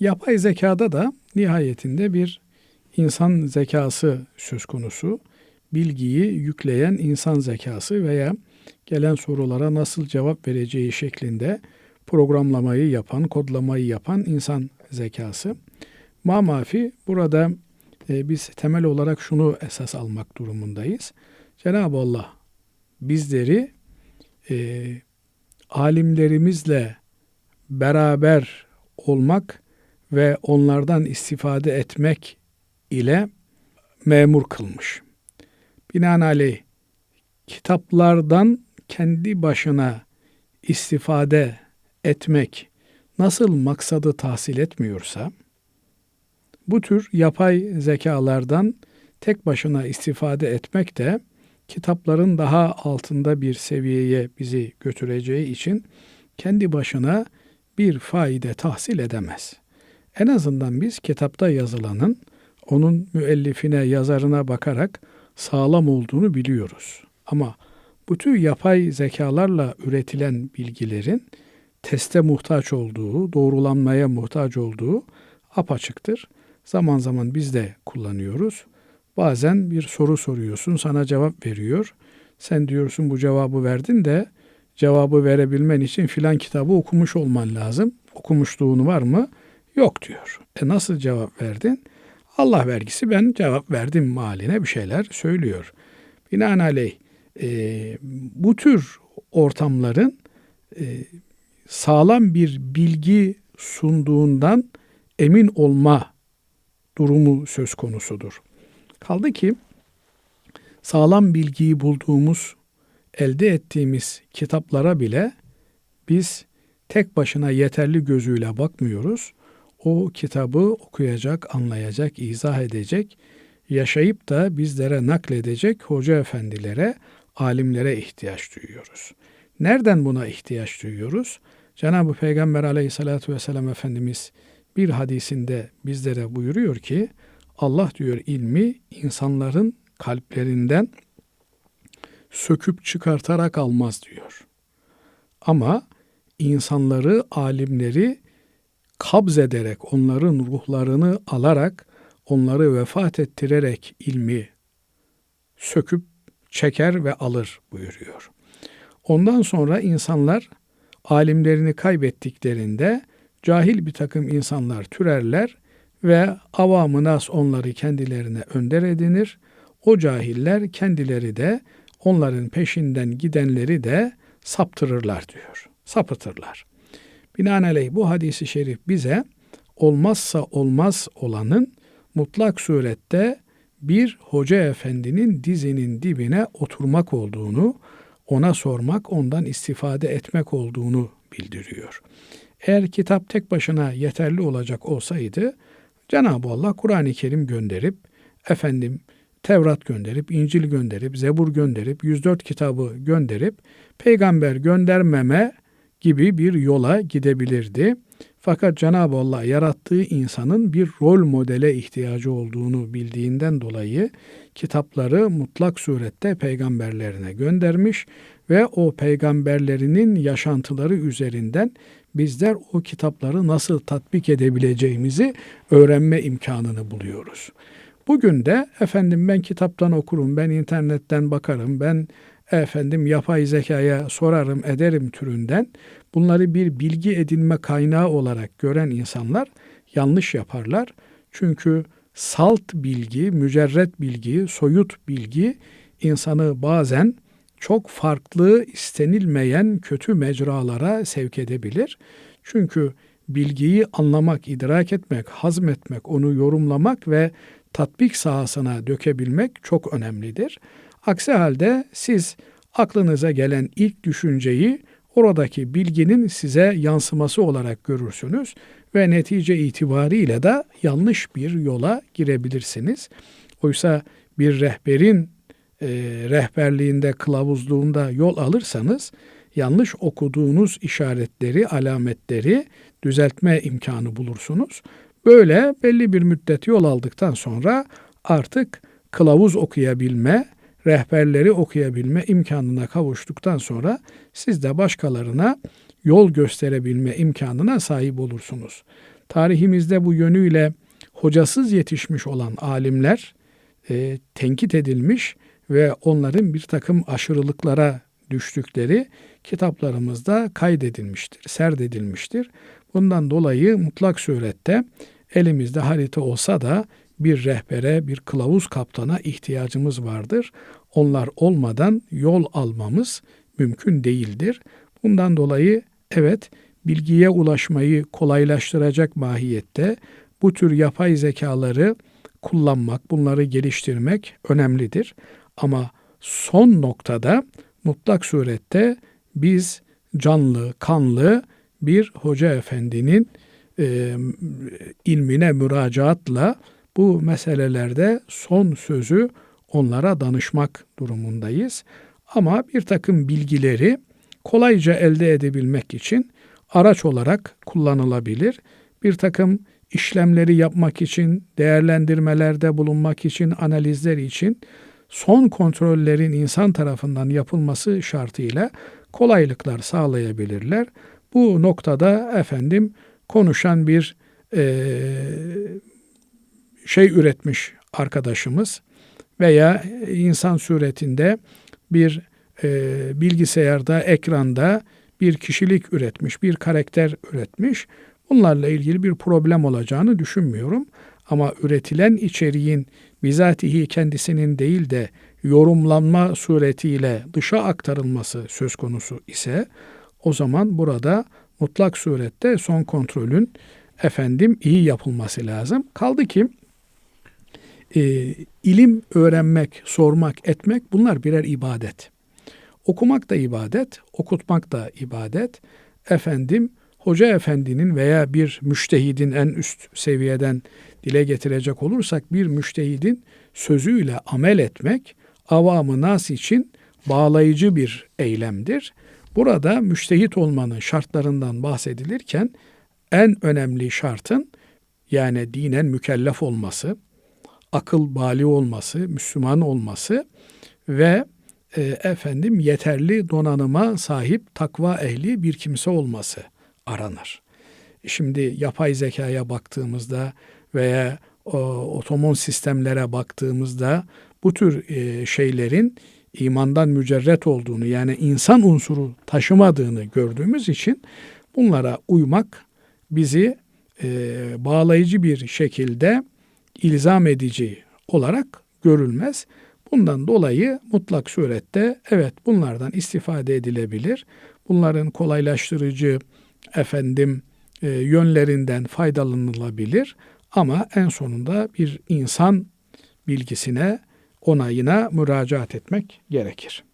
Yapay zekada da nihayetinde bir insan zekası söz konusu. Bilgiyi yükleyen insan zekası veya gelen sorulara nasıl cevap vereceği şeklinde programlamayı yapan, kodlamayı yapan insan zekası. Mamafi burada e, biz temel olarak şunu esas almak durumundayız. Cenab-ı Allah bizleri e, alimlerimizle beraber olmak ve onlardan istifade etmek ile memur kılmış. Binaenaleyh kitaplardan kendi başına istifade etmek nasıl maksadı tahsil etmiyorsa, bu tür yapay zekalardan tek başına istifade etmek de kitapların daha altında bir seviyeye bizi götüreceği için kendi başına bir faide tahsil edemez. En azından biz kitapta yazılanın onun müellifine, yazarına bakarak sağlam olduğunu biliyoruz. Ama bu tür yapay zekalarla üretilen bilgilerin teste muhtaç olduğu, doğrulanmaya muhtaç olduğu apaçıktır. Zaman zaman biz de kullanıyoruz. Bazen bir soru soruyorsun, sana cevap veriyor. Sen diyorsun bu cevabı verdin de cevabı verebilmen için filan kitabı okumuş olman lazım. Okumuşluğun var mı? Yok diyor. E nasıl cevap verdin? Allah vergisi ben cevap verdim maline bir şeyler söylüyor. Binaenaleyh e, bu tür ortamların e, sağlam bir bilgi sunduğundan emin olma durumu söz konusudur. Kaldı ki sağlam bilgiyi bulduğumuz, elde ettiğimiz kitaplara bile biz tek başına yeterli gözüyle bakmıyoruz. O kitabı okuyacak, anlayacak, izah edecek, yaşayıp da bizlere nakledecek hoca efendilere, alimlere ihtiyaç duyuyoruz. Nereden buna ihtiyaç duyuyoruz? Cenab-ı Peygamber aleyhissalatü vesselam Efendimiz bir hadisinde bizlere buyuruyor ki Allah diyor ilmi insanların kalplerinden söküp çıkartarak almaz diyor. Ama insanları, alimleri kabz ederek, onların ruhlarını alarak, onları vefat ettirerek ilmi söküp çeker ve alır buyuruyor. Ondan sonra insanlar alimlerini kaybettiklerinde cahil bir takım insanlar türerler ve avamı nas onları kendilerine önder edinir. O cahiller kendileri de onların peşinden gidenleri de saptırırlar diyor. Sapıtırlar. Binaenaleyh bu hadisi şerif bize olmazsa olmaz olanın mutlak surette bir hoca efendinin dizinin dibine oturmak olduğunu, ona sormak, ondan istifade etmek olduğunu bildiriyor. Eğer kitap tek başına yeterli olacak olsaydı Cenab-ı Allah Kur'an-ı Kerim gönderip efendim Tevrat gönderip, İncil gönderip, Zebur gönderip, 104 kitabı gönderip peygamber göndermeme gibi bir yola gidebilirdi. Fakat Cenab-ı Allah yarattığı insanın bir rol modele ihtiyacı olduğunu bildiğinden dolayı kitapları mutlak surette peygamberlerine göndermiş ve o peygamberlerinin yaşantıları üzerinden bizler o kitapları nasıl tatbik edebileceğimizi öğrenme imkanını buluyoruz. Bugün de efendim ben kitaptan okurum, ben internetten bakarım, ben efendim yapay zekaya sorarım ederim türünden bunları bir bilgi edinme kaynağı olarak gören insanlar yanlış yaparlar. Çünkü salt bilgi, mücerret bilgi, soyut bilgi insanı bazen çok farklı istenilmeyen kötü mecralara sevk edebilir. Çünkü bilgiyi anlamak, idrak etmek, hazmetmek, onu yorumlamak ve tatbik sahasına dökebilmek çok önemlidir. Aksi halde siz aklınıza gelen ilk düşünceyi oradaki bilginin size yansıması olarak görürsünüz ve netice itibariyle de yanlış bir yola girebilirsiniz. Oysa bir rehberin e, rehberliğinde, kılavuzluğunda yol alırsanız yanlış okuduğunuz işaretleri, alametleri düzeltme imkanı bulursunuz. Böyle belli bir müddet yol aldıktan sonra artık kılavuz okuyabilme, rehberleri okuyabilme imkanına kavuştuktan sonra siz de başkalarına yol gösterebilme imkanına sahip olursunuz. tarihimizde bu yönüyle hocasız yetişmiş olan alimler e, tenkit edilmiş ve onların bir takım aşırılıklara düştükleri kitaplarımızda kaydedilmiştir, serdedilmiştir. Bundan dolayı mutlak surette elimizde harita olsa da bir rehbere, bir kılavuz kaptana ihtiyacımız vardır. Onlar olmadan yol almamız mümkün değildir. Bundan dolayı evet bilgiye ulaşmayı kolaylaştıracak mahiyette bu tür yapay zekaları kullanmak, bunları geliştirmek önemlidir. Ama son noktada mutlak surette biz canlı, kanlı bir hoca efendinin e, ilmine müracaatla bu meselelerde son sözü onlara danışmak durumundayız. Ama bir takım bilgileri kolayca elde edebilmek için araç olarak kullanılabilir. Bir takım işlemleri yapmak için, değerlendirmelerde bulunmak için, analizler için son kontrollerin insan tarafından yapılması şartıyla kolaylıklar sağlayabilirler. Bu noktada efendim konuşan bir e, şey üretmiş arkadaşımız veya insan suretinde bir e, bilgisayarda, ekranda bir kişilik üretmiş, bir karakter üretmiş. Bunlarla ilgili bir problem olacağını düşünmüyorum. Ama üretilen içeriğin bizatihi kendisinin değil de yorumlanma suretiyle dışa aktarılması söz konusu ise o zaman burada mutlak surette son kontrolün efendim iyi yapılması lazım. Kaldı ki e, ilim öğrenmek, sormak, etmek bunlar birer ibadet. Okumak da ibadet, okutmak da ibadet. Efendim hoca efendinin veya bir müştehidin en üst seviyeden dile getirecek olursak bir müştehidin sözüyle amel etmek avamı nas için bağlayıcı bir eylemdir. Burada müştehit olmanın şartlarından bahsedilirken en önemli şartın yani dinen mükellef olması, akıl bali olması, Müslüman olması ve e, efendim yeterli donanıma sahip takva ehli bir kimse olması aranır. Şimdi yapay zekaya baktığımızda veya o, otonom sistemlere baktığımızda bu tür e, şeylerin imandan mücerret olduğunu yani insan unsuru taşımadığını gördüğümüz için bunlara uymak bizi e, bağlayıcı bir şekilde ilzam edici olarak görülmez. Bundan dolayı mutlak surette evet bunlardan istifade edilebilir. Bunların kolaylaştırıcı efendim e, yönlerinden faydalanılabilir ama en sonunda bir insan bilgisine, onayına müracaat etmek gerekir.